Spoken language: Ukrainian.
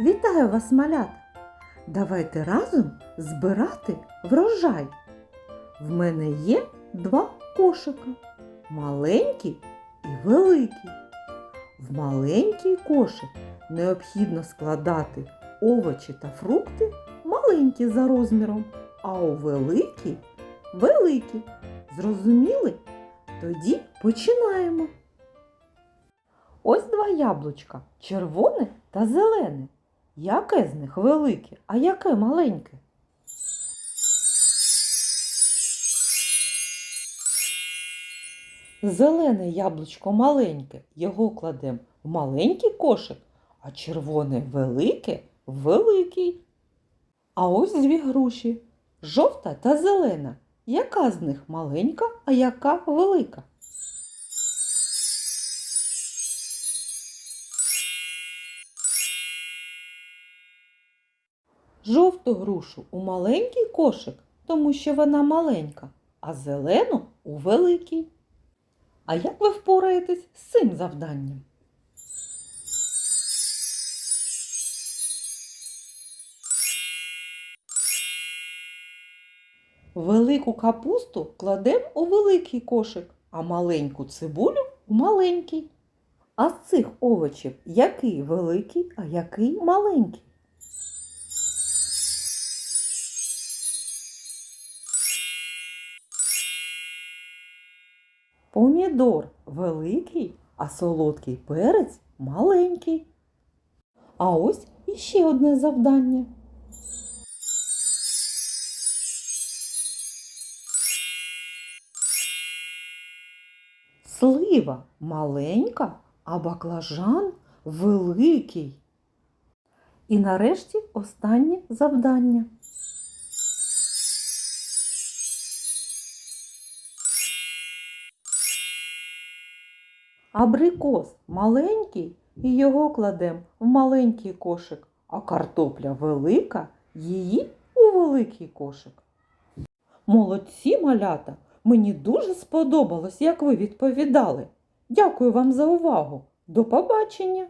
Вітаю вас, малята! Давайте разом збирати врожай. В мене є два кошика маленький і великий. В маленький кошик необхідно складати овочі та фрукти маленькі за розміром, а у великий великі. Зрозуміли? Тоді починаємо. Ось два яблучка червоне та зелене. Яке з них велике, а яке маленьке? Зелене яблучко маленьке, його кладемо в маленький кошик, а червоне велике в великий. А ось дві груші жовта та зелена. Яка з них маленька, а яка велика? Жовту грушу у маленький кошик, тому що вона маленька, а зелену у великий. А як ви впораєтесь з цим завданням? Велику капусту кладемо у великий кошик, а маленьку цибулю у маленький. А з цих овочів який великий, а який маленький? Помідор великий, а солодкий перець маленький. А ось іще одне завдання. Слива маленька, а баклажан великий. І нарешті останнє завдання. Абрикос маленький і його кладемо в маленький кошик, а картопля велика, її у великий кошик. Молодці малята! Мені дуже сподобалось, як ви відповідали. Дякую вам за увагу. До побачення!